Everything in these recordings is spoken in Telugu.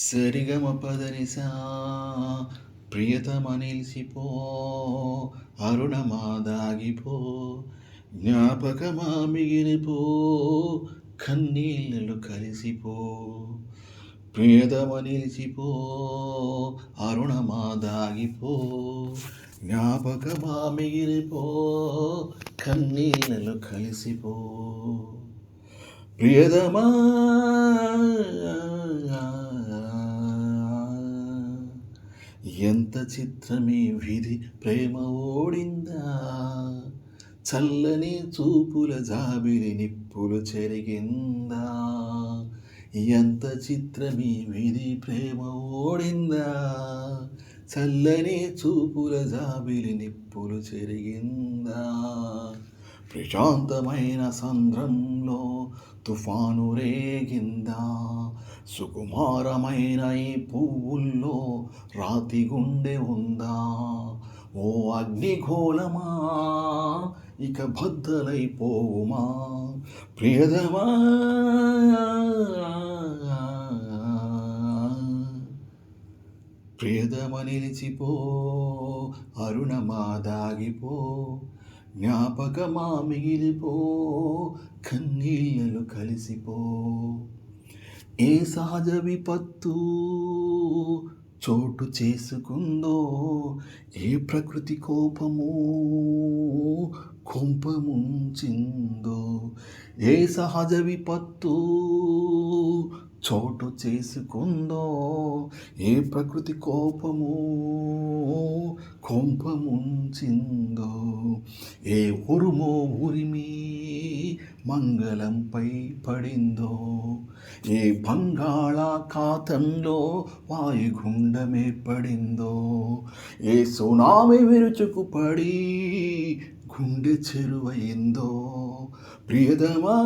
సరిగమ పదనిసా ప్రియతమ నిలిచిపో అరుణమా దాగిపో జ్ఞాపకమా మిగిలిపో కన్నీళ్ళు కలిసిపో. ప్రియతమ నిలిచిపో అరుణమా దాగిపో జ్ఞాపకమా మిగిలిపో కన్నీళ్ళు కలిసిపో. ప్రియతమా ఎంత చిత్రమే విధి ప్రేమ ఓడిందా? చల్లని చూపుల జాబిలి నిప్పులు చెరిగిందా? ఎంత చిత్రమే విధి ప్రేమ ఓడిందా? చల్లని చూపుల జాబిలి నిప్పులు చెరిగిందా? ప్రశాంతమైన సంద్రంలో తుఫాను రేగిందా? సుకుమారమైన ఈ పువ్వుల్లో రాతి గుండె ఉందా? ఓ అగ్నిఘోళమా ఇక బద్దలైపోవుమా? ప్రియదమా ప్రియదమ నిలిచిపో అరుణమా దాగిపో జ్ఞాపకమా మిగిలిపో కన్నీళ్ళలు కలిసిపో. ఏ సహజ విపత్తు చోటు చేసుకుందో ఏ ప్రకృతి కోపము కుంపముంచిందో ఏ సహజ విపత్తు చోటు చేసుకుందో ఏ ప్రకృతి కోపము కొంపముంచిందో ఏ ఉరుమో ఉరిమి మంగళంపై పడిందో ఏ బంగాళాఖాతంలో వాయుగుండమే పడిందో ఏ సునామీ విరుచుకు పడి గుండె చెరువైందో ప్రియదమా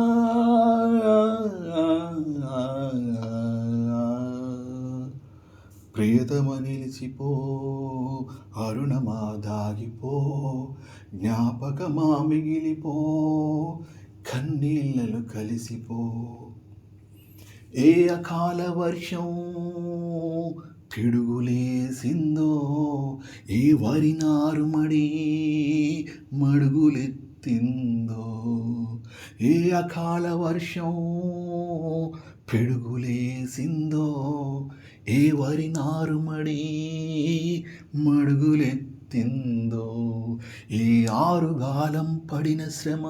ప్రియతమ నిలిచిపో అరుణమా దాగిపో జ్ఞాపకమా మిగిలిపో కన్నీళ్ళలు కలిసిపో. ఏ అకాల వర్షం పిడుగులేసిందో ఏ వరి నారుమడి మడుగులెత్తిందో. ఏ అకాల వర్షం పిడుగులేసిందో ఏ వరి నారుమడి మడుగులెత్తిందో ఏ ఆరుగాలం పడిన శ్రమ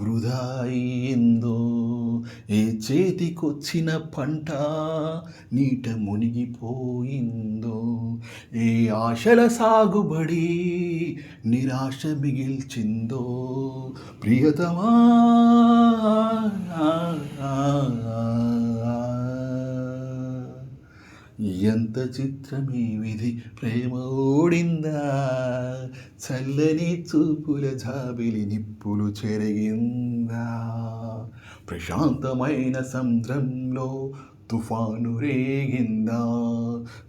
వృధా అయిందో ఏ చేతికొచ్చిన పంట నీట మునిగిపోయిందో. ఏ ఆశల సాగుబడి నిరాశ మిగిల్చిందో ప్రియతమా? ఎంత చిత్రమే విధి ప్రేమ ఓడిందా చల్లని చూపుల జాబిలి నిప్పులు చెరిగిందా? ప్రశాంతమైన సముద్రంలో తుఫాను రేగిందా?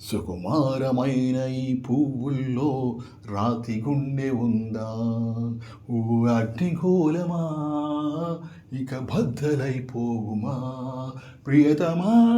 సుకుమారమైన ఈ పువ్వుల్లో రాతి గుండె ఉందా? ఓ అగ్నిగోళమా? ఇక బద్దలైపోవుమా ప్రియతమా?